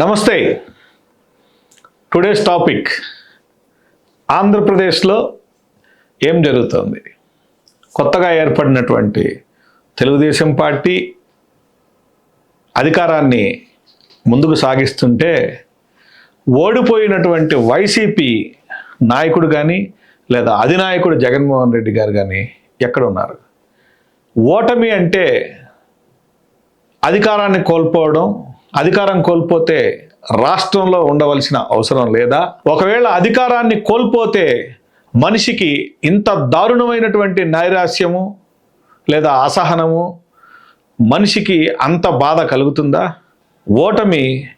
నమస్తే. Today's topic ఆంధ్రప్రదేశ్లో ఏం జరుగుతుంది? కొత్తగా ఏర్పడినటువంటి తెలుగుదేశం పార్టీ అధికారాన్ని ముందుకు సాగిస్తుంటే ఓడిపోయినటువంటి వైసీపీ నాయకుడు కానీ లేదా అధినాయకుడు జగన్మోహన్ రెడ్డి గారు కానీ ఎక్కడ ఉన్నారు ఓటమి అంటే అధికారాన్ని కోల్పోవడం అధికారం కోల్పోతే రాష్ట్రంలో ఉండవలసిన అవసరం లేదా? ఒకవేళ అధికారాన్ని కోల్పోతే మనిషికి ఇంత దారుణమైనటువంటి నైరాస్యము లేదా అసహనము మనిషికి అంత బాధ కలుగుతుందా? ఓటమి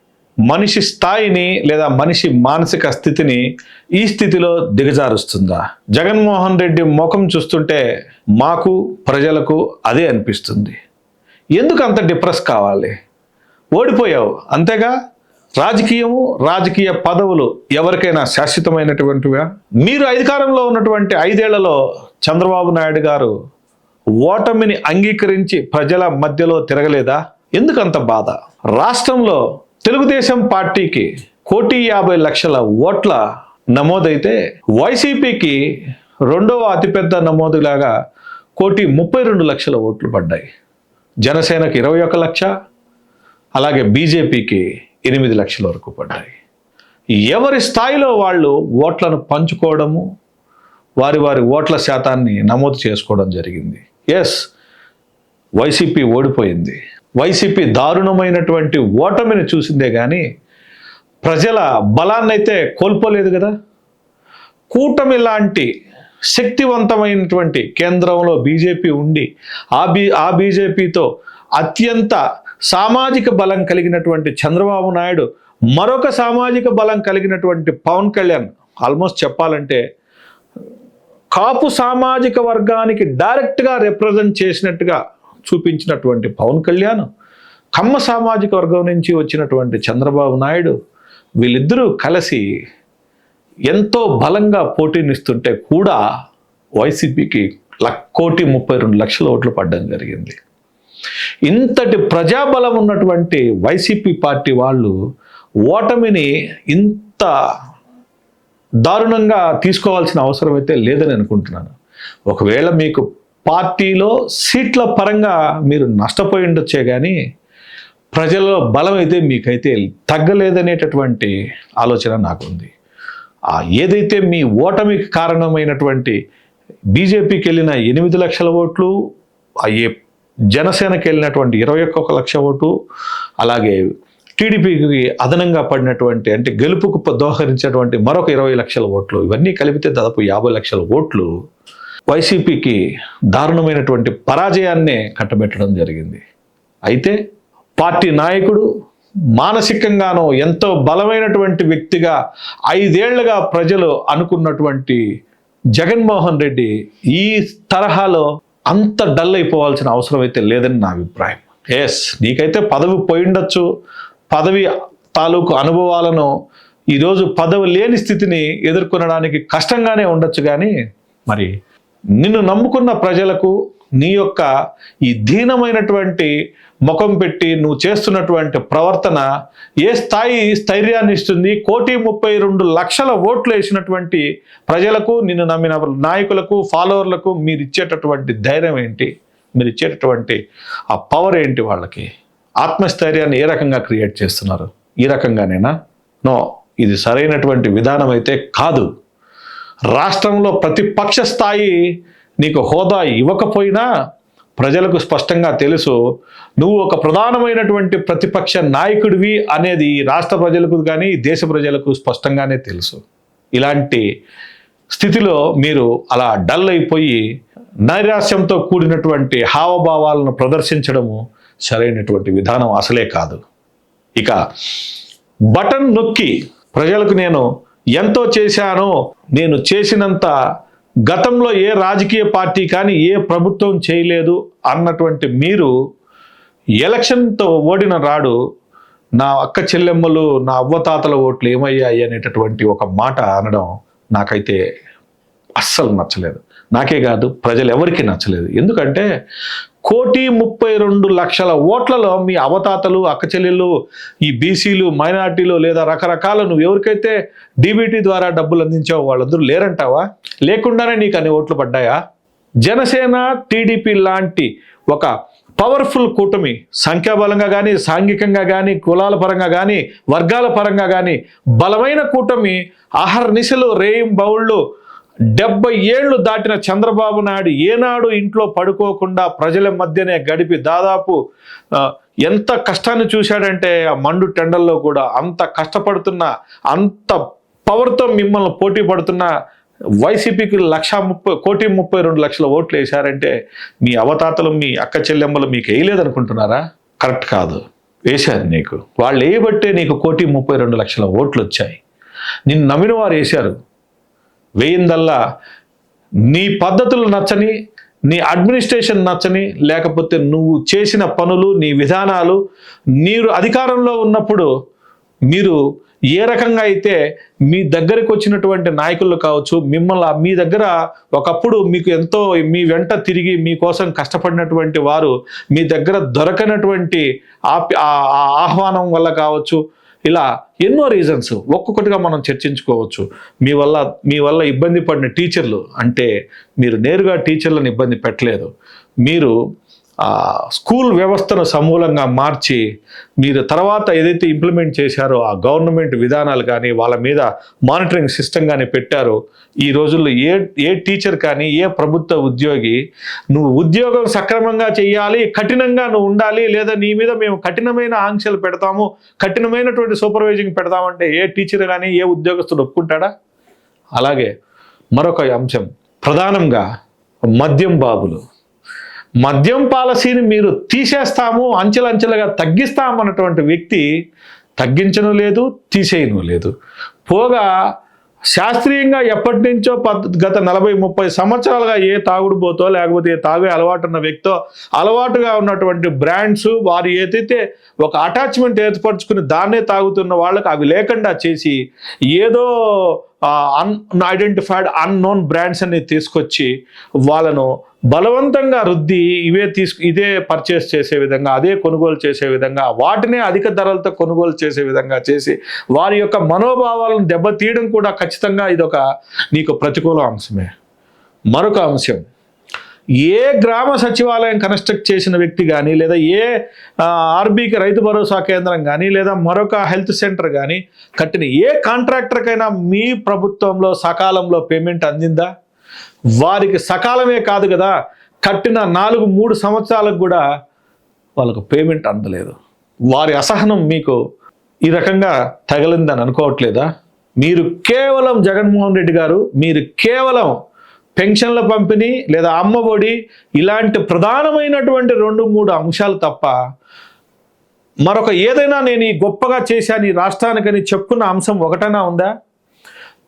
మనిషి స్థాయిని లేదా మనిషి మానసిక స్థితిని ఈ స్థితిలో దిగజారుస్తుందా? జగన్మోహన్ రెడ్డి ముఖం చూస్తుంటే మాకు ప్రజలకు అదే అనిపిస్తుంది. ఎందుకు అంత డిప్రెస్ కావాలి? ఓడిపోయావు. అంతేగా? రాజకీయము రాజకీయ పదవులు ఎవరికైనా శాశ్వతమైనటువంటివా? మీరు అధికారంలో ఉన్నటువంటి ఐదేళ్ళలో చంద్రబాబు నాయుడు గారు ఓటమిని అంగీకరించి ప్రజల మధ్యలో తిరగలేదా? ఎందుకంత బాధ? రాష్ట్రంలో తెలుగుదేశం పార్టీకి కోటి యాభై లక్షల ఓట్ల నమోదైతే వైసీపీకి రెండవ అతిపెద్ద నమోదులాగా కోటి ముప్పై రెండు లక్షల ఓట్లు పడ్డాయి. జనసేనకి ఇరవై ఒక లక్ష అలాగే బీజేపీకి ఎనిమిది లక్షల వరకు పడ్డాయి. ఎవరి స్థాయిలో వాళ్ళు ఓట్లను పంచుకోవడము వారి వారి ఓట్ల శాతాన్ని నమోదు చేసుకోవడం జరిగింది. ఎస్ వైసీపీ ఓడిపోయింది. వైసీపీ దారుణమైనటువంటి ఓటమిని చూసిందే కానీ ప్రజల బలాన్ని అయితే కోల్పోలేదు కదా. కూటమి లాంటి శక్తివంతమైనటువంటి కేంద్రంలో బీజేపీ ఉండి ఆ బీ ఆ బీజేపీతో అత్యంత సామాజిక బలం కలిగినటువంటి చంద్రబాబు నాయుడు మరొక సామాజిక బలం కలిగినటువంటి పవన్ కళ్యాణ్ ఆల్మోస్ట్ చెప్పాలంటే కాపు సామాజిక వర్గానికి డైరెక్ట్గా రిప్రజెంట్ చేసినట్టుగా చూపించినటువంటి పవన్ కళ్యాణ్ కమ్మ సామాజిక వర్గం నుంచి వచ్చినటువంటి చంద్రబాబు నాయుడు వీళ్ళిద్దరూ కలిసి ఎంతో బలంగా పోటీనిస్తుంటే కూడా వైసీపీకి లక్ కోటి ముప్పై రెండు లక్షల ఓట్లు పడడం జరిగింది. ఇంతటి ప్రజాబలం ఉన్నటువంటి వైసీపీ పార్టీ వాళ్ళు ఓటమిని ఇంత దారుణంగా తీసుకోవాల్సిన అవసరం అయితే లేదని అనుకుంటున్నాను. ఒకవేళ మీకు పార్టీలో సీట్ల పరంగా మీరు నష్టపోయి ఉండొచ్చే కానీ ప్రజల్లో బలం అయితే మీకైతే తగ్గలేదనేటటువంటి ఆలోచన నాకుంది. ఆ ఏదైతే మీ ఓటమికి కారణమైనటువంటి బీజేపీకి వెళ్ళిన ఎనిమిది లక్షల ఓట్లు అయ్యే ఏ జనసేనకి వెళ్ళినటువంటి ఇరవై ఒక్క లక్ష ఓటు అలాగే టీడీపీకి అదనంగా పడినటువంటి అంటే గెలుపుకు దోహరించినటువంటి మరొక ఇరవై లక్షల ఓట్లు. ఇవన్నీ కలిపితే దాదాపు యాభై లక్షల ఓట్లు వైసీపీకి దారుణమైనటువంటి పరాజయాన్నే కట్టబెట్టడం జరిగింది. అయితే పార్టీ నాయకుడు మానసికంగానో ఎంతో బలమైనటువంటి వ్యక్తిగా ఐదేళ్ళుగా ప్రజలు అనుకున్నటువంటి జగన్మోహన్ రెడ్డి ఈ తరహాలో అంత డల్ అయిపోవాల్సిన అవసరం అయితే లేదని నా అభిప్రాయం. ఎస్ నీకైతే పదవి పోయిండొచ్చు. పదవి తాలూకు అనుభవాలను ఈరోజు పదవి లేని స్థితిని ఎదుర్కొనడానికి కష్టంగానే ఉండొచ్చు కానీ మరి నిన్ను నమ్ముకున్న ప్రజలకు నీ యొక్క ఈ దీనమైనటువంటి ముఖం పెట్టి నువ్వు చేస్తున్నటువంటి ప్రవర్తన ఏ స్థాయి స్థైర్యాన్ని ఇస్తుంది? కోటి ముప్పై రెండు లక్షల ఓట్లు వేసినటువంటి ప్రజలకు నిన్ను నమ్మిన నాయకులకు ఫాలోవర్లకు మీరు ఇచ్చేటటువంటి ధైర్యం ఏంటి? మీరు ఇచ్చేటటువంటి ఆ పవర్ ఏంటి వాళ్ళకి? ఆత్మస్థైర్యాన్ని ఏ రకంగా క్రియేట్ చేస్తున్నారు? ఈ రకంగానేనా? నో ఇది సరైనటువంటి విధానం అయితే కాదు. రాష్ట్రంలో ప్రతిపక్ష స్థాయి నీకు హోదా ఇవ్వకపోయినా ప్రజలకు స్పష్టంగా తెలుసు నువ్వు ఒక ప్రధానమైనటువంటి ప్రతిపక్ష నాయకుడివి అనేది రాష్ట్ర ప్రజలకు కానీ దేశ ప్రజలకు స్పష్టంగానే తెలుసు. ఇలాంటి స్థితిలో మీరు అలా డల్ అయిపోయి నైరాశ్యంతో కూడినటువంటి హావభావాలను ప్రదర్శించడము సరైనటువంటి విధానం అసలే కాదు. ఇక బటన్ నొక్కి ప్రజలకు నేను ఎంతో చేశానో నేను చేసినంత గతంలో ఏ రాజకీయ పార్టీ కానీ ఏ ప్రభుత్వం చేయలేదు అన్నటువంటి మీరు ఎలక్షన్తో ఓడిన రాడు నా అక్క చెల్లెమ్మలు నా అవ్వతాతల ఓట్లు ఏమయ్యాయి అనేటటువంటి ఒక మాట అనడం నాకైతే అస్సలు నచ్చలేదు. నాకే కాదు ప్రజలు ఎవరికి నచ్చలేదు. ఎందుకంటే కోటి ముప్పై రెండు లక్షల ఓట్లలో మీ అవతాతలు అక్కచెల్లెళ్ళు ఈ బీసీలు మైనార్టీలు లేదా రకరకాల నువ్వు ఎవరికైతే డీబీటీ ద్వారా డబ్బులు అందించావో వాళ్ళందరూ లేరంటావా? లేకుండానే నీకు అన్ని ఓట్లు పడ్డాయా? జనసేన టీడీపీ లాంటి ఒక పవర్ఫుల్ కూటమి సంఖ్యాబలంగా కానీ సాంఘికంగా కానీ కులాల పరంగా కానీ వర్గాల పరంగా కానీ బలమైన కూటమి అహర్నిశలు రేయం బౌళ్ళు డెబ్బై ఏళ్ళు దాటిన చంద్రబాబు నాయుడు ఏనాడు ఇంట్లో పడుకోకుండా ప్రజల మధ్యనే గడిపి దాదాపు ఎంత కష్టాన్ని చూశాడంటే ఆ మండు టెండల్లో కూడా అంత కష్టపడుతున్న అంత పవర్తో మిమ్మల్ని పోటీ పడుతున్న వైసీపీకి లక్ష ముప్పై కోటి ముప్పై రెండు లక్షల ఓట్లు వేశారంటే మీ అవతాతలు మీ అక్క చెల్లెమ్మలు మీకు వేయలేదనుకుంటున్నారా? కరెక్ట్ కాదు. వేశారు నీకు. వాళ్ళు వేయబట్టే నీకు కోటి ముప్పై రెండు లక్షల ఓట్లు వచ్చాయి. నిన్ను నమ్మిన వారు వేశారు. వేయిందల్లా నీ పద్ధతులు నచ్చని నీ అడ్మినిస్ట్రేషన్ నచ్చని లేకపోతే నువ్వు చేసిన పనులు నీ విధానాలు మీరు అధికారంలో ఉన్నప్పుడు మీరు ఏ రకంగా అయితే మీ దగ్గరికి వచ్చినటువంటి నాయకులు కావచ్చు మిమ్మల్ని మీ దగ్గర ఒకప్పుడు మీకు ఎంతో మీ వెంట తిరిగి మీకోసం కష్టపడినటువంటి వారు మీ దగ్గర దొరకనటువంటి ఆ- ఆ ఆహ్వానం వల్ల కావచ్చు ఇలా ఎన్నో రీజన్స్ ఒక్కొక్కటిగా మనం చర్చించుకోవచ్చు. మీ వల్ల మీ వల్ల ఇబ్బంది పడిన టీచర్లు అంటే మీరు నేరుగా టీచర్లను ఇబ్బంది పెట్టలేదు. మీరు స్కూల్ వ్యవస్థను సమూలంగా మార్చి మీరు తర్వాత ఏదైతే ఇంప్లిమెంట్ చేశారో ఆ గవర్నమెంట్ విధానాలు కానీ వాళ్ళ మీద మానిటరింగ్ సిస్టమ్ కానీ పెట్టారో ఈ రోజుల్లో ఏ ఏ టీచర్ కానీ ఏ ప్రభుత్వ ఉద్యోగి నువ్వు ఉద్యోగం సక్రమంగా చేయాలి కఠినంగా నువ్వు ఉండాలి లేదా నీ మీద మేము కఠినమైన ఆంక్షలు పెడతాము కఠినమైనటువంటి సూపర్వైజింగ్ పెడతామంటే ఏ టీచర్ కానీ ఏ ఉద్యోగస్తుడు ఒప్పుకుంటాడా? అలాగే మరొక అంశం ప్రధానంగా మద్యం బాబులు. మద్యం పాలసీని మీరు తీసేస్తాము అంచెలంచెలుగా తగ్గిస్తామన్నటువంటి వ్యక్తి తగ్గించను లేదు తీసేయను లేదు. పోగా శాస్త్రీయంగా ఎప్పటి నుంచో పద్ గత నలభై ముప్పై సంవత్సరాలుగా ఏ తాగుడు పోతో లేకపోతే ఏ తాగే అలవాటు ఉన్న వ్యక్తో అలవాటుగా ఉన్నటువంటి బ్రాండ్స్ వారు ఏదైతే ఒక అటాచ్మెంట్ ఏర్పరచుకుని దాన్నే తాగుతున్న వాళ్ళకి అవి లేకుండా చేసి ఏదో అన్ ఐడెంటిఫైడ్ అన్నోన్ బ్రాండ్స్ అనేది తీసుకొచ్చి వాళ్ళను బలవంతంగా రుద్ది ఇవే తీసుకు ఇదే పర్చేస్ చేసే విధంగా అదే కొనుగోలు చేసే విధంగా వాటినే అధిక ధరలతో కొనుగోలు చేసే విధంగా చేసి వారి యొక్క మనోభావాలను దెబ్బతీయడం కూడా ఖచ్చితంగా ఇదొక నీకు ప్రతికూల అంశమే. మరొక అంశం. ఏ గ్రామ సచివాలయం కన్స్ట్రక్ట్ చేసిన వ్యక్తి కానీ లేదా ఏ ఆర్బీకి రైతు భరోసా కేంద్రం కానీ లేదా మరొక హెల్త్ సెంటర్ కానీ కట్టిన ఏ కాంట్రాక్టర్కైనా మీ ప్రభుత్వంలో సకాలంలో పేమెంట్ అందిందా? వారికి సకాలమే కాదు కదా కట్టిన నాలుగు మూడు సంవత్సరాలకు కూడా వాళ్ళకు పేమెంట్ అందలేదు. వారి అసహనం మీకు ఈ రకంగా తగిలిందని అనుకోవట్లేదా? మీరు కేవలం జగన్మోహన్ రెడ్డి గారు మీరు కేవలం పెన్షన్ల పంపిణీ లేదా అమ్మఒడి ఇలాంటి ప్రధానమైనటువంటి రెండు మూడు అంశాలు తప్ప మరొక ఏదైనా నేను ఈ గొప్పగా చేశాను ఈ రాష్ట్రానికని చెప్పుకున్న అంశం ఒకటైనా ఉందా?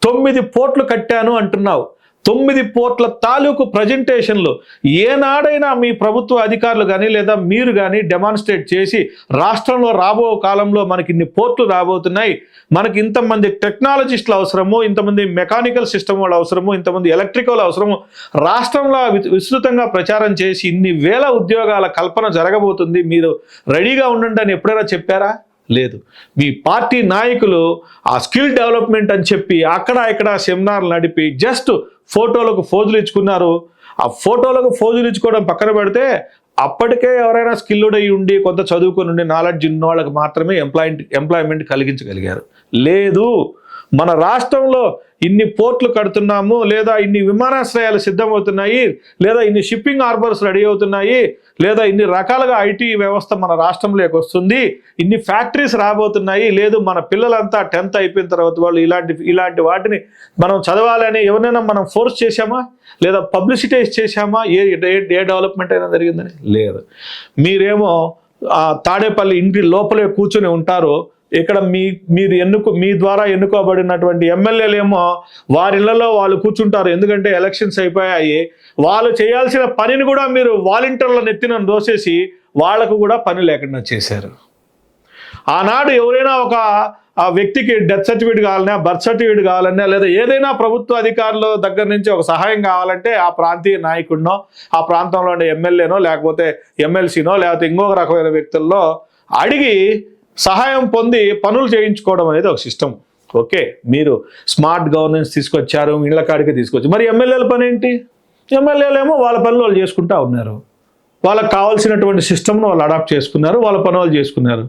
తొమ్మిది పోట్లు కట్టాను అంటున్నావు. తొమ్మిది పోర్ట్ల తాలూకు ప్రజెంటేషన్లు ఏనాడైనా మీ ప్రభుత్వ అధికారులు కానీ లేదా మీరు కానీ డెమాన్స్ట్రేట్ చేసి రాష్ట్రంలో రాబో కాలంలో మనకి ఇన్ని పోర్ట్లు రాబోతున్నాయి. మనకి ఇంతమంది టెక్నాలజిస్టులు అవసరము ఇంతమంది మెకానికల్ సిస్టమ్ వాళ్ళు అవసరము ఇంతమంది ఎలక్ట్రికల్ అవసరము. రాష్ట్రంలో వి- విస్తృతంగా ప్రచారం చేసి ఇన్ని వేల ఉద్యోగాల కల్పన జరగబోతుంది. మీరు రెడీగా ఉండండి అని ఎప్పుడైనా చెప్పారా? లేదు. మీ పార్టీ నాయకులు ఆ స్కిల్ డెవలప్మెంట్ అని చెప్పి అక్కడ ఇక్కడ సెమినార్లు నడిపి జస్ట్ ఫోటోలకు ఫోజులు ఇచ్చుకున్నారు. ఆ ఫోటోలకు ఫోజులు ఇచ్చుకోవడం పక్కన పెడితే అప్పటికే ఎవరైనా స్కిల్డ్ అయి ఉండి కొంత చదువుకొని ఉండి నాలెడ్జ్ ఉన్న వాళ్ళకి మాత్రమే ఎంప్లాయింట్ ఎంప్లాయ్మెంట్ కలిగించగలిగారు. లేదు. మన రాష్ట్రంలో ఇన్ని పోర్ట్లు కడుతున్నాము లేదా ఇన్ని విమానాశ్రయాలు సిద్ధమవుతున్నాయి లేదా ఇన్ని షిప్పింగ్ హార్బర్స్ రెడీ అవుతున్నాయి లేదా ఇన్ని రకాలుగా ఐటీ వ్యవస్థ మన రాష్ట్రంలోకి వస్తుంది ఇన్ని ఫ్యాక్టరీస్ రాబోతున్నాయి లేదు మన పిల్లలంతా టెన్త్ అయిపోయిన తర్వాత వాళ్ళు ఇలాంటి ఇలాంటి వాటిని మనం చదవాలని ఎవరైనా మనం ఫోర్స్ చేశామా? లేదా పబ్లిసిటైజ్ చేశామా? ఏ ఏ- ఏ డెవలప్మెంట్ అయినా జరిగిందని? లేదు. మీరేమో తాడేపల్లి ఇంటి లోపలే కూర్చొని ఉంటారు ఇక్కడ మీ మీరు ఎన్నుకు మీ ద్వారా ఎన్నుకోబడినటువంటి ఎమ్మెల్యేలు ఏమో వారి ఇళ్ళలో వాళ్ళు కూర్చుంటారు. ఎందుకంటే ఎలక్షన్స్ అయిపోయాయి. వాళ్ళు చేయాల్సిన పనిని కూడా మీరు వాలంటీర్ల నెత్తిన దోసేసి వాళ్ళకు కూడా పని లేకుండా చేశారు. ఆనాడు ఎవరైనా ఒక ఆ వ్యక్తికి డెత్ సర్టిఫికేట్ కావాలన్నా బర్త్ సర్టిఫికేట్ కావాలన్నా లేదా ఏదైనా ప్రభుత్వ అధికారుల దగ్గర నుంచి ఒక సహాయం కావాలంటే ఆ ప్రాంతీయ నాయకుడినో ఆ ప్రాంతంలో ఉండే ఎమ్మెల్యేనో లేకపోతే ఎమ్మెల్సీనో లేకపోతే ఇంకొక రకమైన వ్యక్తుల్లో అడిగి సహాయం పొంది పనులు చేయించుకోవడం అనేది ఒక సిస్టమ్. ఓకే మీరు స్మార్ట్ గవర్నెన్స్ తీసుకొచ్చారు ఇళ్ళ కాడికి తీసుకొచ్చి మరి ఎమ్మెల్యేల పని ఏంటి? ఎమ్మెల్యేలు ఏమో వాళ్ళ పనులు వాళ్ళు చేసుకుంటా ఉన్నారు. వాళ్ళకి కావాల్సినటువంటి సిస్టమ్ను వాళ్ళు అడాప్ట్ చేసుకున్నారు వాళ్ళ పని వాళ్ళు చేసుకున్నారు.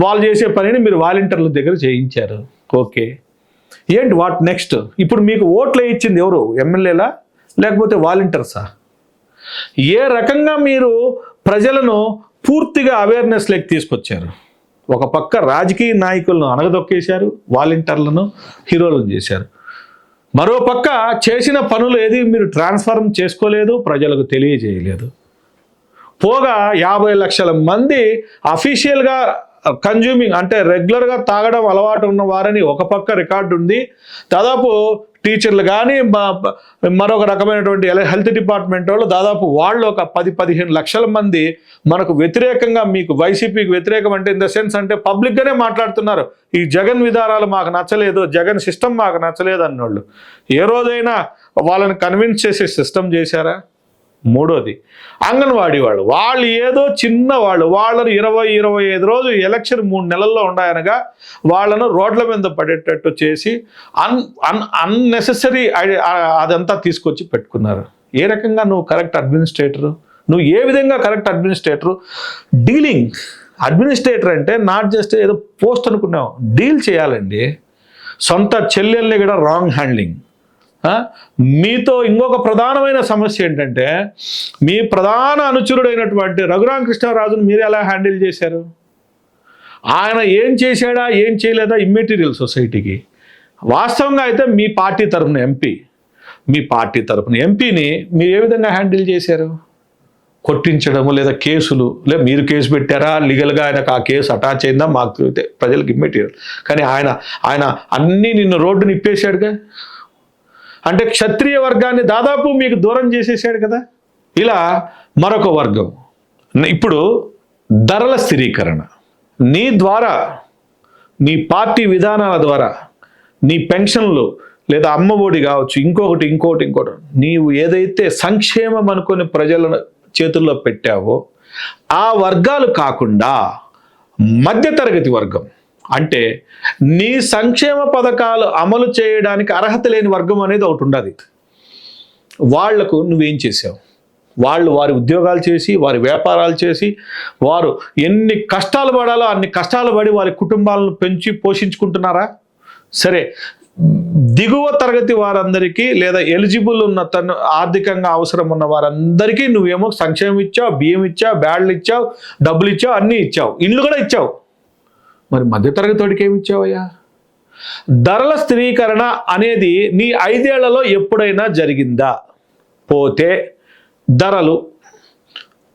వాళ్ళు చేసే పనిని మీరు వాలంటీర్ల దగ్గర చేయించారు. ఓకే. ఏంటి వాట్ నెక్స్ట్? ఇప్పుడు మీకు ఓట్లు ఇచ్చింది ఎవరు? ఎమ్మెల్యేలా? లేకపోతే వాలంటీర్సా? ఏ రకంగా మీరు ప్రజలను పూర్తిగా అవేర్నెస్లోకి తీసుకొచ్చారు? ఒక పక్క రాజకీయ నాయకులను అనగదొక్కేశారు వాలంటీర్లను హీరోలను చేశారు. మరో పక్క చేసిన పనులు ఏది మీరు ట్రాన్స్ఫార్మ్ చేసుకోలేదు ప్రజలకు తెలియజేయలేదు. పోగా యాభై లక్షల మంది అఫీషియల్గా కన్జ్యూమింగ్ అంటే రెగ్యులర్గా తాగడం అలవాటు ఉన్న వారని ఒక పక్క రికార్డు ఉంది. దాదాపు టీచర్లు కానీ మరొక రకమైనటువంటి హెల్త్ డిపార్ట్మెంట్ వాళ్ళు దాదాపు వాళ్ళు ఒక పది పదిహేను లక్షల మంది మనకు వ్యతిరేకంగా మీకు వైసీపీకి వ్యతిరేకం అంటే ఇన్ ద సెన్స్ అంటే పబ్లిక్గానే మాట్లాడుతున్నారు. ఈ జగన్ విధానాలు మాకు నచ్చలేదు జగన్ సిస్టమ్ మాకు నచ్చలేదు అన్నోళ్ళు. ఏ రోజైనా వాళ్ళని కన్విన్స్ చేసే సిస్టమ్ చేశారా? మూడోది అంగన్వాడీ వాళ్ళు. వాళ్ళు ఏదో చిన్న వాళ్ళు. వాళ్ళను ఇరవై ఇరవై ఐదు రోజు ఎలక్షన్ మూడు నెలల్లో ఉన్నాయనగా వాళ్ళను రోడ్ల మీద పడేటట్టు చేసి అన్ అన్ అన్నెసెసరీ అదంతా తీసుకొచ్చి పెట్టుకున్నారు. ఏ రకంగా నువ్వు కరెక్ట్ అడ్మినిస్ట్రేటరు? నువ్వు ఏ విధంగా కరెక్ట్ అడ్మినిస్ట్రేటరు? డీలింగ్. అడ్మినిస్ట్రేటర్ అంటే నాట్ జస్ట్ ఏదో పోస్ట్ అనుకున్నావు. డీల్ చేయాలండి. సొంత చెల్లెల్ని కూడా రాంగ్ హ్యాండ్లింగ్. మీతో ఇంకొక ప్రధానమైన సమస్య ఏంటంటే మీ ప్రధాన అనుచరుడైనటువంటి రఘురామకృష్ణరాజును మీరు ఎలా హ్యాండిల్ చేశారు? ఆయన ఏం చేశాడా ఏం చేయలేదా? ఇమ్మెటీరియల్ సొసైటీకి. వాస్తవంగా అయితే మీ పార్టీ తరపున ఎంపీ మీ పార్టీ తరపున ఎంపీని మీరు ఏ విధంగా హ్యాండిల్ చేశారు? కొట్టించడము లేదా కేసులు? లేదా మీరు కేసు పెట్టారా? లీగల్గా ఆయనకు ఆ కేసు అటాచ్ అయిందా? మాకు తెలియదు. ప్రజలకు ఇమ్మెటీరియల్. కానీ ఆయన ఆయన అన్నీ నిన్ను రోడ్డు నిప్పేశాడుగా? అంటే క్షత్రియ వర్గాన్ని దాదాపు మీకు దూరం చేసేసాడు కదా? ఇలా మరొక వర్గం. ఇప్పుడు ధరల స్థిరీకరణ. నీ ద్వారా నీ పార్టీ విధానాల ద్వారా నీ పెన్షన్లు లేదా అమ్మ ఒడి కావచ్చు ఇంకొకటి ఇంకొకటి ఇంకోటి నీవు ఏదైతే సంక్షేమం అనుకుని ప్రజల చేతుల్లో పెట్టావో ఆ వర్గాలు కాకుండా మధ్యతరగతి వర్గం అంటే నీ సంక్షేమ పథకాలు అమలు చేయడానికి అర్హత లేని వర్గం అనేది ఒకటి ఉండదు. వాళ్ళకు నువ్వేం చేసావు? వాళ్ళు వారి ఉద్యోగాలు చేసి వారి వ్యాపారాలు చేసి వారు ఎన్ని కష్టాలు పడాలో అన్ని కష్టాలు పడి వారి కుటుంబాలను పెంచి పోషించుకుంటున్నారా? సరే దిగువ తరగతి వారందరికీ లేదా ఎలిజిబుల్ ఉన్న తను ఆర్థికంగా అవసరం ఉన్న వారందరికీ నువ్వేమో సంక్షేమం ఇచ్చావు బియ్యం ఇచ్చావు బ్యాడ్లు ఇచ్చావు డబ్బులు ఇచ్చావు అన్నీ ఇచ్చావు. ఇండ్లు కూడా ఇచ్చావు. మరి మధ్యతరగతి వాడికి ఏమి ఇచ్చావయ్యా? ధరల స్థిరీకరణ అనేది నీ ఐదేళ్ళలో ఎప్పుడైనా జరిగిందా? పోతే ధరలు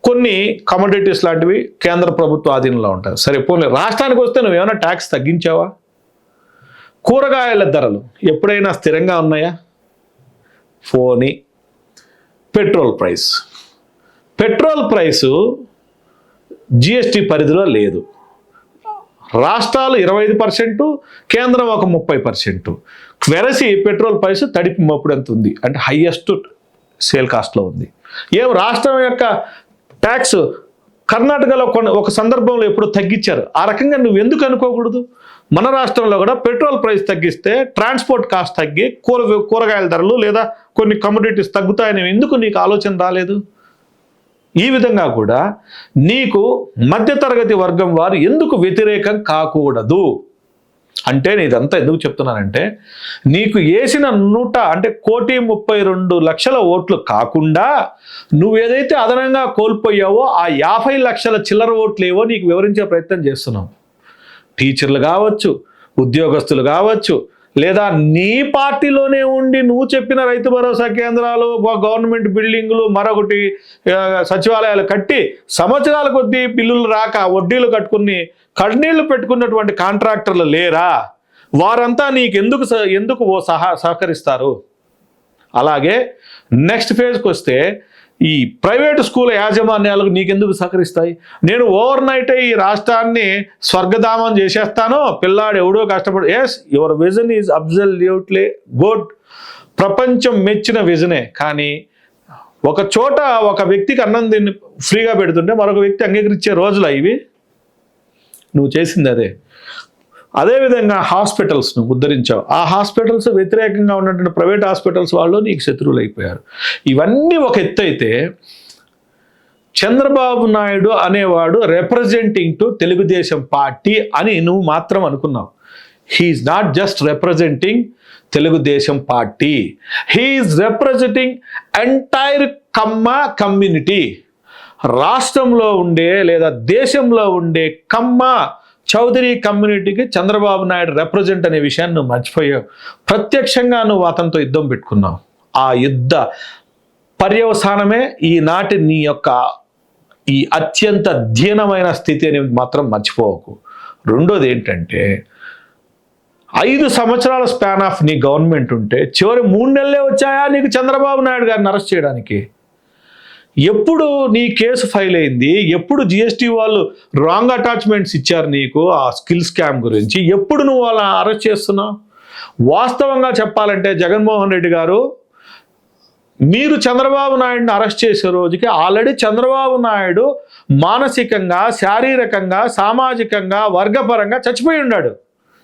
కొన్ని కమోడిటీస్ లాంటివి కేంద్ర ప్రభుత్వ ఆధీనంలో ఉంటాయి. సరే పోనీ రాష్ట్రానికి వస్తే నువ్వేమైనా ట్యాక్స్ తగ్గించావా? కూరగాయల ధరలు ఎప్పుడైనా స్థిరంగా ఉన్నాయా? Fani petrol price. Petrol price GST పరిధిలో లేదు. రాష్ట్రాలు ఇరవై ఐదు పర్సెంటు కేంద్రం ఒక ముప్పై పర్సెంటు. వెరసి పెట్రోల్ ప్రైస్ తడిపి మప్పుడు ఎంత ఉంది? అంటే హయ్యెస్ట్ సేల్ కాస్ట్లో ఉంది. ఏం రాష్ట్రం యొక్క ట్యాక్స్ కర్ణాటకలో కొన్ని ఒక సందర్భంలో ఎప్పుడు తగ్గించారు. ఆ రకంగా నువ్వు ఎందుకు అనుకోకూడదు? మన రాష్ట్రంలో కూడా పెట్రోల్ ప్రైస్ తగ్గిస్తే ట్రాన్స్పోర్ట్ కాస్ట్ తగ్గి కూర కూరగాయల ధరలు లేదా కొన్ని కమోడిటీస్ తగ్గుతాయని ఎందుకు నీకు ఆలోచన రాలేదు? ఈ విధంగా కూడా నీకు మధ్యతరగతి వర్గం వారు ఎందుకు వ్యతిరేకం కాకూడదు? అంటే నేను ఇదంతా ఎందుకు చెప్తున్నానంటే నీకు వేసిన నూట అంటే కోటి ముప్పై రెండు లక్షల ఓట్లు కాకుండా నువ్వు ఏదైతే అదనంగా కోల్పోయావో ఆ యాభై లక్షల చిల్లర ఓట్లు ఏవో నీకు వివరించే ప్రయత్నం చేస్తున్నాం. టీచర్లు కావచ్చు ఉద్యోగస్తులు కావచ్చు లేదా నీ పార్టీలోనే ఉండి నువ్వు చెప్పిన రైతు భరోసా కేంద్రాలు గవర్నమెంట్ బిల్డింగులు మరొకటి సచివాలయాలు కట్టి సంవత్సరాల కొద్దీ బిల్లులు రాక వడ్డీలు కట్టుకుని కన్నీళ్ళు పెట్టుకున్నటువంటి కాంట్రాక్టర్లు లేరా? వారంతా నీకు ఎందుకు ఎందుకు ఓ సహా సహకరిస్తారు? అలాగే నెక్స్ట్ ఫేజ్కి వస్తే ఈ ప్రైవేటు స్కూల్ యాజమాన్యాలకు నీకెందుకు సహకరిస్తాయి? నేను ఓవర్ నైట్ ఈ రాష్ట్రాన్ని స్వర్గధామం చేసేస్తాను. పిల్లాడు ఎవడో కష్టపడి yes your vision is absolutely good ప్రపంచం మెచ్చిన విజనే కానీ ఒక చోట ఒక వ్యక్తికి అన్నం దీన్ని ఫ్రీగా పెడుతుంటే మరొక వ్యక్తి అంగీకరించే రోజులు ఇవి? నువ్వు చేసింది అదే. అదేవిధంగా హాస్పిటల్స్ను ఉద్ధరించావు. ఆ హాస్పిటల్స్ వ్యతిరేకంగా ఉన్నటువంటి ప్రైవేట్ హాస్పిటల్స్ వాళ్ళు నీకు శత్రువులు అయిపోయారు ఇవన్నీ ఒక ఎత్తు అయితే చంద్రబాబు నాయుడు అనేవాడు రిప్రజెంటింగ్ టు తెలుగుదేశం పార్టీ అని నువ్వు మాత్రం అనుకున్నావు. He's not just representing Telugu Desam party. He's representing entire Kamma community రాష్ట్రంలో ఉండే లేదా దేశంలో ఉండే కమ్మ చౌదరి కమ్యూనిటీకి చంద్రబాబు నాయుడు రిప్రజెంట్ అనే విషయాన్ని నువ్వు మర్చిపోయావు. ప్రత్యక్షంగా నువ్వు అతనితో యుద్ధం పెట్టుకున్నావు. ఆ యుద్ధ పర్యవసానమే ఈనాటి నీ యొక్క ఈ అత్యంత దీనమైన స్థితి అనేది మాత్రం మర్చిపోవకు రెండోది ఏంటంటే ఐదు సంవత్సరాల స్పాన్ ఆఫ్ నీ గవర్నమెంట్ ఉంటే చివరి మూడు నెలలే వచ్చాయా నీకు చంద్రబాబు నాయుడు గారిని అరెస్ట్ చేయడానికి? ఎప్పుడు నీ కేసు ఫైల్ అయింది? ఎప్పుడు జిఎస్టీ వాళ్ళు రాంగ్ అటాచ్మెంట్స్ ఇచ్చారు నీకు ఆ స్కిల్ స్కామ్ గురించి? ఎప్పుడు నువ్వు వాళ్ళని అరెస్ట్ చేస్తున్నావు? వాస్తవంగా చెప్పాలంటే జగన్మోహన్ రెడ్డి గారు మీరు చంద్రబాబు నాయుడిని అరెస్ట్ చేసే రోజుకి ఆల్రెడీ చంద్రబాబు నాయుడు మానసికంగా శారీరకంగా సామాజికంగా వర్గపరంగా చచ్చిపోయి ఉన్నాడు.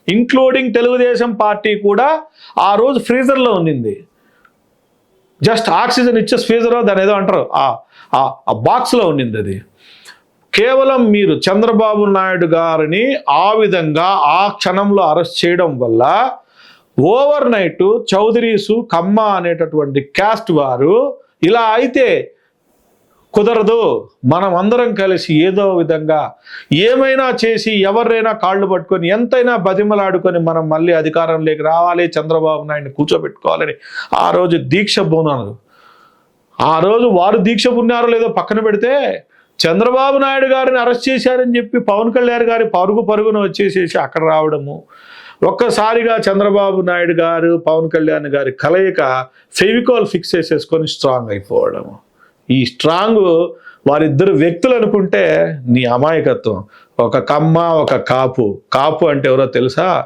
ఇంక్లూడింగ్ తెలుగుదేశం పార్టీ కూడా ఆ రోజు ఫ్రీజర్లో ఉన్నింది. జస్ట్ ఆక్సిజన్ ఇచ్చే స్పీజరో దాని ఏదో అంటారు. ఆ- బాక్స్లో ఉన్నింది అది. కేవలం మీరు చంద్రబాబు నాయుడు గారిని ఆ విధంగా ఆ క్షణంలో అరెస్ట్ చేయడం వల్ల ఓవర్ నైట్ చౌదరీసు కమ్మ అనేటటువంటి క్యాస్ట్ వారు ఇలా అయితే కుదరదు. మనం అందరం కలిసి ఏదో విధంగా ఏమైనా చేసి ఎవరైనా కాళ్ళు పట్టుకొని ఎంతైనా బతిమలాడుకొని మనం మళ్ళీ అధికారంలోకి రావాలి చంద్రబాబు నాయుడిని కూర్చోబెట్టుకోవాలని ఆ రోజు దీక్ష బోనాలు. ఆ రోజు వారు దీక్ష పున్నారో లేదో పక్కన పెడితే చంద్రబాబు నాయుడు గారిని అరెస్ట్ చేశారని చెప్పి పవన్ కళ్యాణ్ గారి పరుగు పరుగున వచ్చేసేసి అక్కడ రావడము. ఒక్కసారిగా చంద్రబాబు నాయుడు గారు పవన్ కళ్యాణ్ గారి కలయిక ఫెవికాల్ ఫిక్స్ చేసేసుకొని స్ట్రాంగ్ అయిపోవడము. ఈ స్ట్రాంగ్ వారిద్దరు వ్యక్తులు అనుకుంటే నీ అమాయకత్వం. ఒక కమ్మ ఒక కాపు. కాపు అంటే ఎవరో తెలుసా?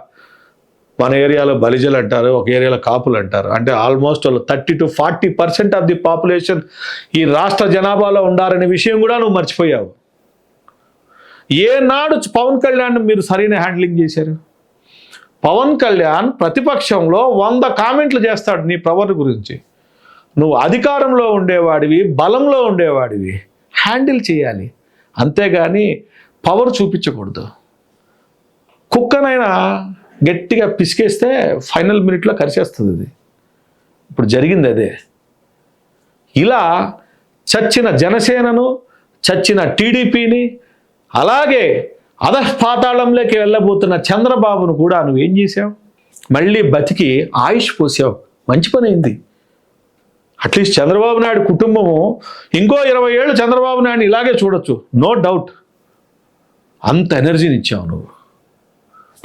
మన ఏరియాలో బలిజలు అంటారు ఒక ఏరియాలో కాపులు అంటారు. అంటే almost thirty to forty percent of the population ఈ రాష్ట్ర జనాభాలో ఉండాలనే విషయం కూడా నువ్వు మర్చిపోయావు. ఏనాడు పవన్ కళ్యాణ్ మీరు సరైన హ్యాండ్లింగ్ చేశారు? పవన్ కళ్యాణ్ ప్రతిపక్షంలో వంద కామెంట్లు చేస్తాడు నీ ప్రవర్ గురించి. నువ్వు అధికారంలో ఉండేవాడివి బలంలో ఉండేవాడివి. హ్యాండిల్ చేయాలి. అంతేగాని పవర్ చూపించకూడదు. కుక్కనైనా గట్టిగా పిసికేస్తే ఫైనల్ మినిట్లో కరిచేస్తుంది అది. ఇప్పుడు జరిగింది అదే. ఇలా చచ్చిన జనసేనను చచ్చిన టీడీపీని అలాగే అధపాతాళంలోకి వెళ్ళబోతున్న చంద్రబాబును కూడా నువ్వేం చేసావు మళ్ళీ బతికి ఆయుష్ పోసావు. మంచి పని అయింది. అట్లీస్ట్ చంద్రబాబు నాయుడు కుటుంబము ఇంకో ఇరవై ఏళ్ళు చంద్రబాబు నాయుడు ఇలాగే చూడొచ్చు. No doubt. అంత ఎనర్జీని ఇచ్చావు నువ్వు.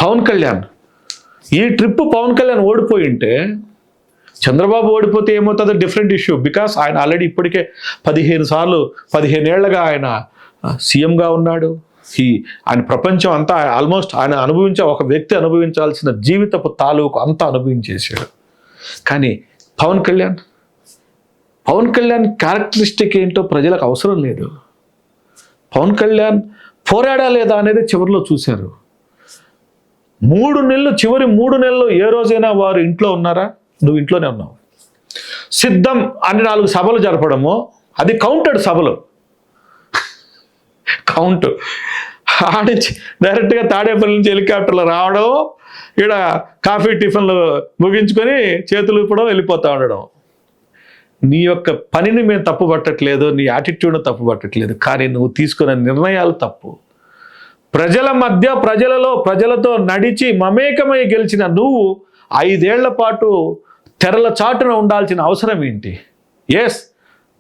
పవన్ కళ్యాణ్. ఈ ట్రిప్ పవన్ కళ్యాణ్ ఓడిపోయి ఉంటే చంద్రబాబు ఓడిపోతే ఏమవుతుందో? Different issue. బికాస్ ఆయన ఆల్రెడీ ఇప్పటికే పదిహేను సార్లు పదిహేను ఏళ్ళుగా ఆయన సీఎంగా ఉన్నాడు. ఈ ఆయన ప్రపంచం అంతా ఆల్మోస్ట్ ఆయన అనుభవించే ఒక వ్యక్తి అనుభవించాల్సిన జీవితపు తాలూకు అంతా అనుభవించేసాడు కానీ పవన్ కళ్యాణ్ పవన్ కళ్యాణ్ క్యారెక్టరిస్టిక్ ఏంటో ప్రజలకు అవసరం లేదు. పవన్ కళ్యాణ్ పోరాడా లేదా అనేది చివరిలో చూశారు. మూడు నెలలు చివరి మూడు నెలలు ఏ రోజైనా వారు ఇంట్లో ఉన్నారా? నువ్వు ఇంట్లోనే ఉన్నావు. సిద్ధం అని నాలుగు సభలు జరపడము అది కౌంటెడ్ సభలు. కౌంట్ ఆడించి డైరెక్ట్గా తాడేపల్లి నుంచి హెలికాప్టర్లో రావడం ఇక్కడ కాఫీ టిఫిన్లు ముగించుకొని చేతులు ఇప్పుడు వెళ్ళిపోతూ ఉండడం. నీ యొక్క పనిని మేము తప్పు పట్టట్లేదు నీ యాటిట్యూడ్ను తప్పు పట్టట్లేదు కానీ నువ్వు తీసుకున్న నిర్ణయాలు తప్పు. ప్రజల మధ్య ప్రజలలో ప్రజలతో నడిచి మమేకమై గెలిచిన నువ్వు ఐదేళ్ళ పాటు తెరల చాటున ఉండాల్సిన అవసరం ఏంటి? ఎస్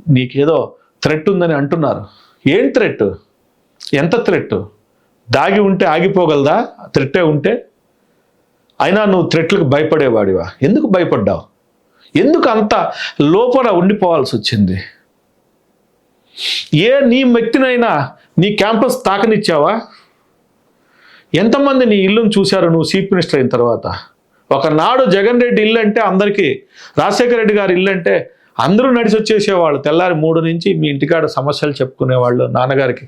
నీకేదో థ్రెట్ ఉందని అంటున్నారు. ఏం థ్రెట్ ఎంత థ్రెట్ దాగి ఉంటే ఆగిపోగలదా? థ్రెట్టే ఉంటే? అయినా నువ్వు థ్రెట్లకు భయపడేవాడివా? ఎందుకు భయపడ్డావు? ఎందుకు అంత లోపల ఉండిపోవాల్సి వచ్చింది? ఏ నీ వ్యక్తినైనా నీ క్యాంపస్ తాకనిచ్చావా? ఎంతమంది నీ ఇల్లును చూశారు నువ్వు చీఫ్ మినిస్టర్ అయిన తర్వాత? ఒకనాడు జగన్ రెడ్డి ఇల్లు అంటే అందరికీ రాజశేఖర రెడ్డి గారి ఇల్లు అంటే అందరూ నడిచి వచ్చేసేవాళ్ళు తెల్లారి మూడు నుంచి మీ ఇంటికాడ సమస్యలు చెప్పుకునేవాళ్ళు నాన్నగారికి.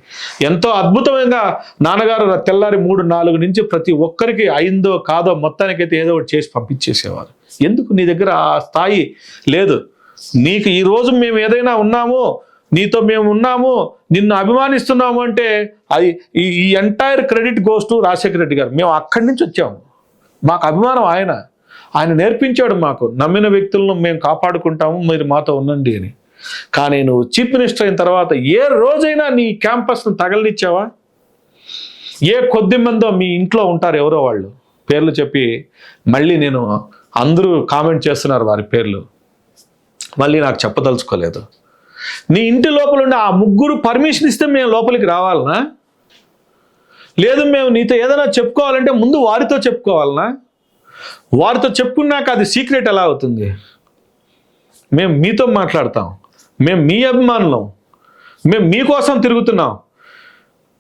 ఎంతో అద్భుతంగా నాన్నగారు తెల్లారి మూడు నాలుగు నుంచి ప్రతి ఒక్కరికి అయిందో కాదో మొత్తానికైతే ఏదో ఒకటి చేసి పంపించేసేవారు. ఎందుకు నీ దగ్గర ఆ స్థాయి లేదు? నీకు ఈ రోజు మేము ఏదైనా ఉన్నాము నీతో మేము ఉన్నాము నిన్ను అభిమానిస్తున్నాము అంటే అది ఈ ఈ entire credit goes to Rajasekhara Reddy గారు. మేము అక్కడి నుంచి వచ్చాము. మాకు అభిమానం ఆయన. ఆయన నేర్పించాడు మాకు. నమ్మిన వ్యక్తులను మేము కాపాడుకుంటాము మీరు మాతో ఉండండి అని. కానీ నువ్వు చీఫ్ మినిస్టర్ అయిన తర్వాత ఏ రోజైనా నీ క్యాంపస్ను తగలనిచ్చావా? ఏ కొద్ది మందో మీ ఇంట్లో ఉంటారు ఎవరో వాళ్ళు. పేర్లు చెప్పి మళ్ళీ నేను అందరూ కామెంట్ చేస్తున్నారు వారి పేర్లు. మళ్ళీ నాకు చెప్పదలుచుకోలేదు. నీ ఇంటి లోపల ఉండే ఆ ముగ్గురు పర్మిషన్ ఇస్తే మేము లోపలికి రావాలనా? లేదు మేము నీతో ఏదైనా చెప్పుకోవాలంటే ముందు వారితో చెప్పుకోవాలనా? వారితో చెప్పుకున్నాక అది సీక్రెట్ ఎలా అవుతుంది? మేము మీతో మాట్లాడతాం. మేము మీ అభిమానులం. మేము మీకోసం తిరుగుతున్నాం.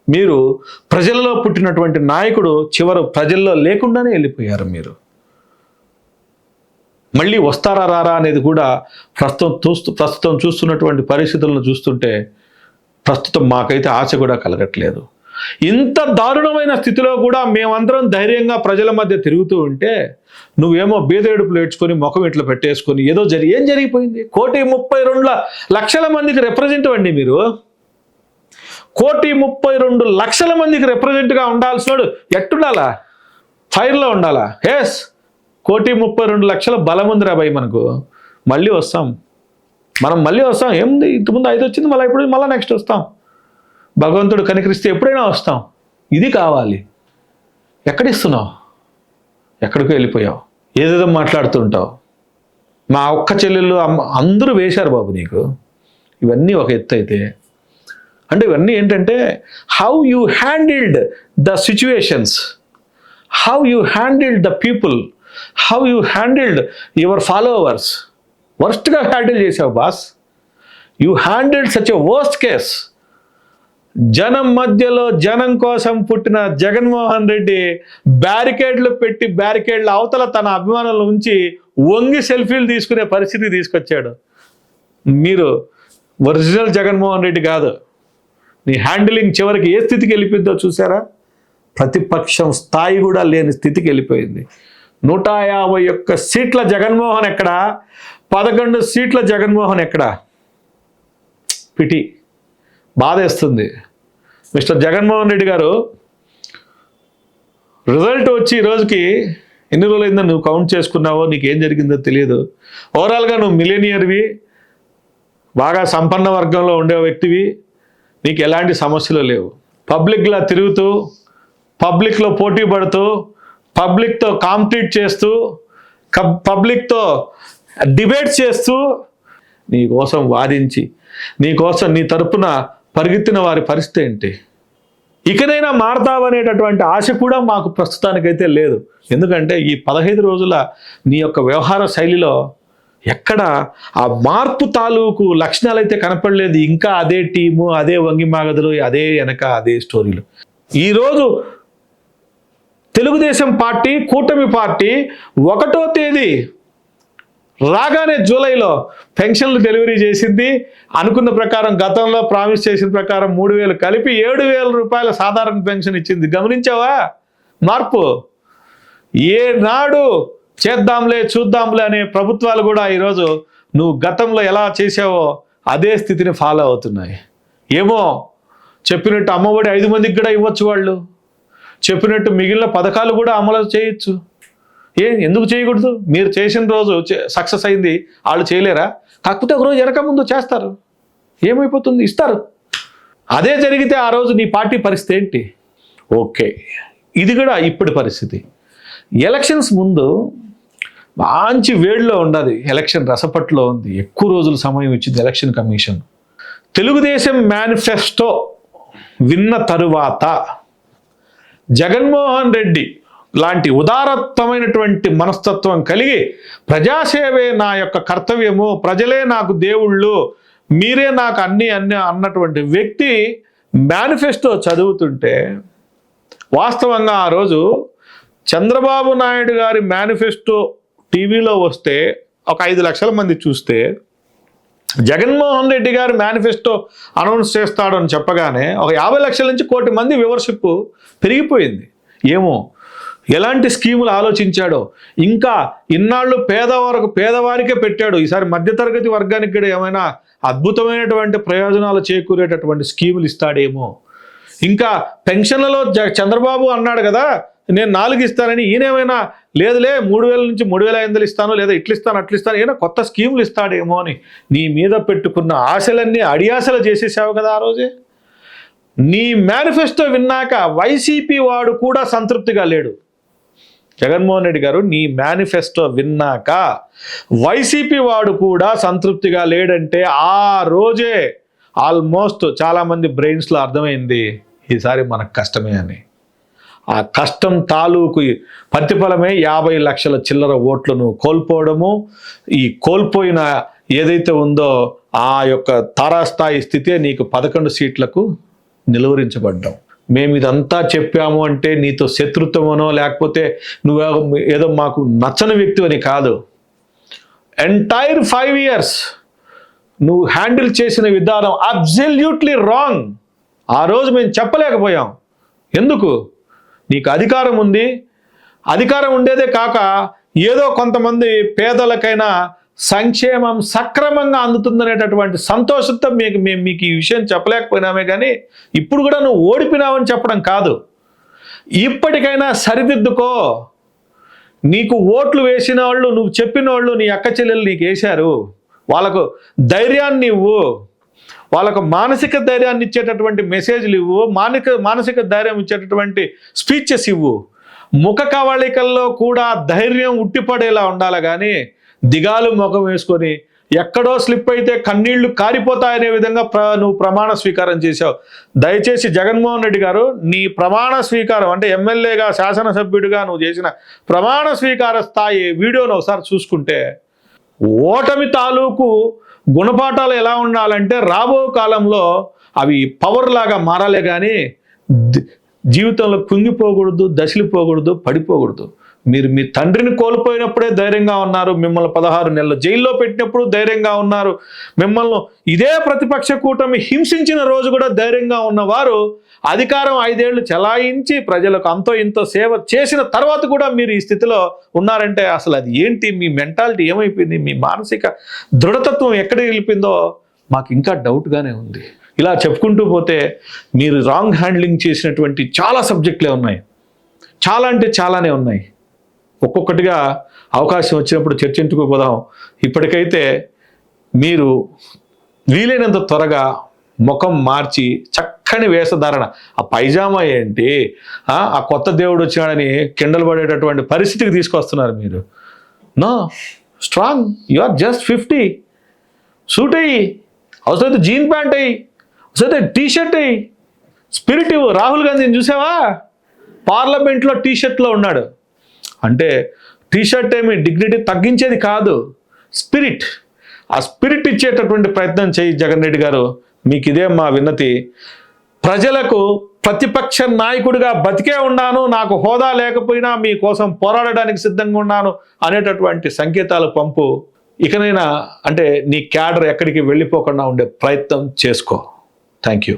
మీరు ప్రజల్లో పుట్టినటువంటి నాయకుడు చివరు ప్రజల్లో లేకుండానే వెళ్ళిపోయారు మీరు. మళ్ళీ వస్తారా రారా అనేది కూడా ప్రస్తుతం చూస్తూ ప్రస్తుతం చూస్తున్నటువంటి పరిస్థితులను చూస్తుంటే ప్రస్తుతం మాకైతే ఆశ కూడా కలగట్లేదు. ఇంత దారుణమైన స్థితిలో కూడా మేమందరం ధైర్యంగా ప్రజల మధ్య తిరుగుతూ ఉంటే నువ్వేమో బీదేడుపులు ఏడ్చుకొని ముఖం ఇట్లా పెట్టేసుకొని ఏదో జరి ఏం జరిగిపోయింది? కోటి ముప్పై రెండు లక్షల మందికి రిప్రజెంట్ అండి మీరు. కోటి ముప్పై రెండు లక్షల మందికి రిప్రజెంట్గా ఉండాల్సినోడు ఎట్టుండాలా? ఫైర్లో ఉండాలా? ఎస్ కోటి ముప్పై రెండు లక్షల బలం ఉంది రాబాయి మనకు. మళ్ళీ వస్తాం. మనం మళ్ళీ వస్తాం. ఏముంది? ఇంతకుముందు ఐదు వచ్చింది మళ్ళీ ఇప్పుడు మళ్ళీ నెక్స్ట్ వస్తాం. భగవంతుడు కనికరిస్తే ఎప్పుడైనా వస్తాం. ఇది కావాలి. ఎక్కడిస్తున్నావు? ఎక్కడికో వెళ్ళిపోయావు. ఏదేదో మాట్లాడుతుంటావు. మా ఒక్క చెల్లెళ్ళు అమ్మ అందరూ వేశారు బాబు నీకు. ఇవన్నీ ఒక ఎత్తు అయితే. అంటే ఇవన్నీ ఏంటంటే how you handled the situations how you handled the people how you handled your followers వర్స్ట్గా handle చేసావు boss you handled such a worst case జనం మధ్యలో జనం కోసం పుట్టిన జగన్మోహన్ రెడ్డి బ్యారికేడ్లు పెట్టి బ్యారికేడ్ల అవతల తన అభిమానులు ఉంచి వంగి సెల్ఫీలు తీసుకునే పరిస్థితి తీసుకొచ్చాడు. మీరు ఒరిజినల్ జగన్మోహన్ రెడ్డి కాదు. నీ హ్యాండిలింగ్ చివరికి ఏ స్థితికి వెళ్ళిపోయిందో చూసారా? ప్రతిపక్షం స్థాయి కూడా లేని స్థితికి వెళ్ళిపోయింది. నూట యాభై ఒక్క సీట్ల జగన్మోహన్ ఎక్కడ? పదకొండు సీట్ల జగన్మోహన్ ఎక్కడ? పిటి. బాధేస్తుంది. మిస్టర్ జగన్మోహన్ రెడ్డి గారు రిజల్ట్ వచ్చి ఈరోజుకి రోజుకి ఎన్ని రోజులైందో నువ్వు కౌంట్ చేసుకున్నావో నీకు ఏం జరిగిందో తెలియదు. ఓవరాల్గా నువ్వు మిలేనియర్వి బాగా సంపన్న వర్గంలో ఉండే వ్యక్తివి నీకు ఎలాంటి సమస్యలు లేవు. పబ్లిక్లా తిరుగుతూ పబ్లిక్లో పోటీ పడుతూ పబ్లిక్తో కాంప్లీట్ చేస్తూ కబ్ పబ్లిక్తో డిబేట్ చేస్తూ నీ కోసం వాదించి నీ కోసం నీ తరపున పరిగెత్తిన వారి పరిస్థితి ఏంటి? ఇకనైనా మారతావనేటటువంటి ఆశ కూడా మాకు ప్రస్తుతానికైతే లేదు. ఎందుకంటే ఈ పదహైదు రోజుల నీ యొక్క వ్యవహార శైలిలో ఎక్కడ ఆ మార్పు తాలూకు లక్షణాలు అయితే కనపడలేదు. ఇంకా అదే టీము అదే వంగి మాగదులు అదే వెనక అదే స్టోరీలు. ఈరోజు తెలుగుదేశం పార్టీ కూటమి పార్టీ ఒకటో తేదీ రాగానే జూలైలో పెన్షన్లు డెలివరీ చేసింది అనుకున్న ప్రకారం గతంలో ప్రామిస్ చేసిన ప్రకారం మూడు వేలు కలిపి ఏడు వేల రూపాయల సాధారణ పెన్షన్ ఇచ్చింది. గమనించావా? మార్పు. ఏనాడు చేద్దాంలే చూద్దాంలే అనే ప్రభుత్వాలు కూడా ఈరోజు నువ్వు గతంలో ఎలా చేసావో అదే స్థితిని ఫాలో అవుతున్నాయి. ఏమో చెప్పినట్టు అమ్మఒడి ఐదు మందికి కూడా ఇవ్వచ్చు వాళ్ళు. చెప్పినట్టు మిగిలిన పథకాలు కూడా అమలు చేయొచ్చు. ఏ ఎందుకు చేయకూడదు? మీరు చేసిన రోజు సక్సెస్ అయింది వాళ్ళు చేయలేరా? కాకపోతే ఒక రోజు వెనక ముందు చేస్తారు. ఏమైపోతుంది? ఇస్తారు. అదే జరిగితే ఆ రోజు నీ పార్టీ పరిస్థితి ఏంటి? ఓకే. ఇది కూడా ఇప్పటి పరిస్థితి. ఎలక్షన్స్ ముందు మంచి వేడిలో ఉండదు ఎలక్షన్ రసపట్లో ఉంది. ఎక్కువ రోజుల సమయం ఇచ్చింది ఎలక్షన్ కమిషన్. తెలుగుదేశం మేనిఫెస్టో విన్న తరువాత జగన్మోహన్ రెడ్డి లాంటి ఉదారత్వమైనటువంటి మనస్తత్వం కలిగి ప్రజాసేవే నా యొక్క కర్తవ్యము ప్రజలే నాకు దేవుళ్ళు మీరే నాకు అన్ని అన్ని అన్నటువంటి వ్యక్తి మేనిఫెస్టో చదువుతుంటే వాస్తవంగా ఆ రోజు చంద్రబాబు నాయుడు గారి మేనిఫెస్టో టీవీలో వస్తే ఒక ఐదు లక్షల మంది చూస్తే జగన్మోహన్ రెడ్డి గారు మేనిఫెస్టో అనౌన్స్ చేస్తాడు అని చెప్పగానే ఒక యాభై లక్షల నుంచి కోటి మంది వివర్షిప్ పెరిగిపోయింది. ఏమో? ఎలాంటి స్కీములు ఆలోచించాడో? ఇంకా ఇన్నాళ్ళు పేదవారికి పేదవారికే పెట్టాడు. ఈసారి మధ్యతరగతి వర్గానికి కూడా ఏమైనా అద్భుతమైనటువంటి ప్రయోజనాలు చేకూరేటటువంటి స్కీములు ఇస్తాడేమో? ఇంకా పెన్షన్లలో జ- చంద్రబాబు అన్నాడు కదా నేను నాలుగు ఇస్తానని ఈయనేమైనా లేదులే మూడు వేల నుంచి మూడు వేల ఐదు వందలు ఇస్తాను లేదా ఇట్లు ఇస్తాను అట్లు ఇస్తాను ఏమైనా కొత్త స్కీములు ఇస్తాడేమో అని నీ మీద పెట్టుకున్న ఆశలన్నీ అడియాసలు చేసేసావు కదా ఆ రోజే? నీ మేనిఫెస్టో విన్నాక వైసీపీ వాడు కూడా సంతృప్తిగా లేడు. జగన్మోహన్ రెడ్డి గారు నీ మేనిఫెస్టో విన్నాక వైసీపీ వాడు కూడా సంతృప్తిగా లేడంటే ఆ రోజే ఆల్మోస్ట్ చాలామంది బ్రెయిన్స్లో అర్థమైంది ఈసారి మనకు కష్టమే అని. ఆ కష్టం తాలూకు ప్రతిఫలమే యాభై లక్షల చిల్లర ఓట్లను కోల్పోవడము. ఈ కోల్పోయిన ఏదైతే ఉందో ఆ యొక్క తారాస్థాయి స్థితే నీకు పదకొండు సీట్లకు నిలువరించబడ్డాం మేము ఇదంతా చెప్పాము అంటే నీతో శత్రుత్వమనో లేకపోతే నువ్వు ఏదో మాకు నచ్చని వ్యక్తి అని కాదు. ఎంటైర్ ఫైవ్ ఇయర్స్ నువ్వు హ్యాండిల్ చేసిన విధానం అబ్జల్యూట్లీ రాంగ్. ఆ రోజు మేము చెప్పలేకపోయాం. ఎందుకు? నీకు అధికారం ఉంది. అధికారం ఉండేదే కాక ఏదో కొంతమంది పేదలకైనా సంక్షేమం సక్రమంగా అందుతుందనేటటువంటి సంతోషంతో మీకు మేము మీకు ఈ విషయం చెప్పలేకపోయినామే కానీ ఇప్పుడు కూడా నువ్వు ఓడిపోయినావని చెప్పడం కాదు. ఇప్పటికైనా సరిదిద్దుకో. నీకు ఓట్లు వేసిన వాళ్ళు నువ్వు చెప్పిన వాళ్ళు నీ అక్క చెల్లెలు నీకు వేశారు. వాళ్ళకు ధైర్యాన్ని ఇవ్వు. వాళ్ళకు మానసిక ధైర్యాన్ని ఇచ్చేటటువంటి మెసేజ్లు ఇవ్వు మానిక మానసిక ధైర్యం ఇచ్చేటటువంటి స్పీచెస్ ఇవ్వు. ముఖ కవళికల్లో కూడా ధైర్యం ఉట్టిపడేలా ఉండాలి కానీ దిగాలు ముఖం వేసుకొని ఎక్కడో స్లిప్ అయితే కన్నీళ్ళు కారిపోతాయనే విధంగా ప్ర నువ్వు ప్రమాణ స్వీకారం చేశావు. దయచేసి జగన్మోహన్ రెడ్డి గారు నీ ప్రమాణ స్వీకారం అంటే ఎమ్మెల్యేగా శాసనసభ్యుడిగా నువ్వు చేసిన ప్రమాణ స్వీకార స్థాయి వీడియోను ఒకసారి చూసుకుంటే ఓటమి తాలూకు గుణపాఠాలు ఎలా ఉండాలంటే రాబో కాలంలో అవి పవర్ లాగా మారాలే కానీ జీవితంలో కుంగిపోకూడదు దశలిపోకూడదు పడిపోకూడదు. మీరు మీ తండ్రిని కోల్పోయినప్పుడే ధైర్యంగా ఉన్నారు. మిమ్మల్ని పదహారు నెలలు జైల్లో పెట్టినప్పుడు ధైర్యంగా ఉన్నారు. మిమ్మల్ని ఇదే ప్రతిపక్ష కూటమి హింసించిన రోజు కూడా ధైర్యంగా ఉన్నవారు అధికారం ఐదేళ్ళు చెలాయించి ప్రజలకు అంతో ఇంతో సేవ చేసిన తర్వాత కూడా మీరు ఈ స్థితిలో ఉన్నారంటే అసలు అది ఏంటి? మీ మెంటాలిటీ ఏమైపోయింది? మీ మానసిక దృఢతత్వం ఎక్కడికి వెళ్ళిపోయిందో మాకు ఇంకా డౌట్గానే ఉంది. ఇలా చెప్పుకుంటూ పోతే మీరు రాంగ్ హ్యాండ్లింగ్ చేసినటువంటి చాలా సబ్జెక్టులే ఉన్నాయి. చాలా అంటే చాలానే ఉన్నాయి. ఒక్కొక్కటిగా అవకాశం వచ్చినప్పుడు చర్చించుకుపోదాం ఇప్పటికైతే మీరు వీలైనంత త్వరగా ముఖం మార్చి చక్కని వేషధారణ. ఆ పైజామా ఏంటి? ఆ కొత్త దేవుడు వచ్చినాడని కిండలు పడేటటువంటి పరిస్థితికి తీసుకొస్తున్నారు మీరు. No strong you are just fifty suit అయ్యి అవసరమైతే జీన్ ప్యాంట్ అయ్యి అవసరమైతే టీ షర్ట్ అయ్యి. స్పిరిట్ ఇవ్వు. రాహుల్ గాంధీని చూసావా? పార్లమెంట్లో టీ షర్ట్లో ఉన్నాడు. అంటే టీ షర్ట్ ఏమి డిగ్నిటీ తగ్గించేది కాదు. స్పిరిట్ ఆ స్పిరిట్ ఇచ్చేటటువంటి ప్రయత్నం చేయి జగన్ రెడ్డి గారు. మీకు ఇదే మా విన్నతి ప్రజలకు ప్రతిపక్ష నాయకుడిగా బతికే ఉన్నాను నాకు హోదా లేకపోయినా మీ కోసం పోరాడడానికి సిద్ధంగా ఉన్నాను అనేటటువంటి సంకేతాలు పంపు. ఇకనైనా అంటే నీ క్యాడర్ ఎక్కడికి వెళ్ళిపోకుండా ఉండే ప్రయత్నం చేసుకో. Thank you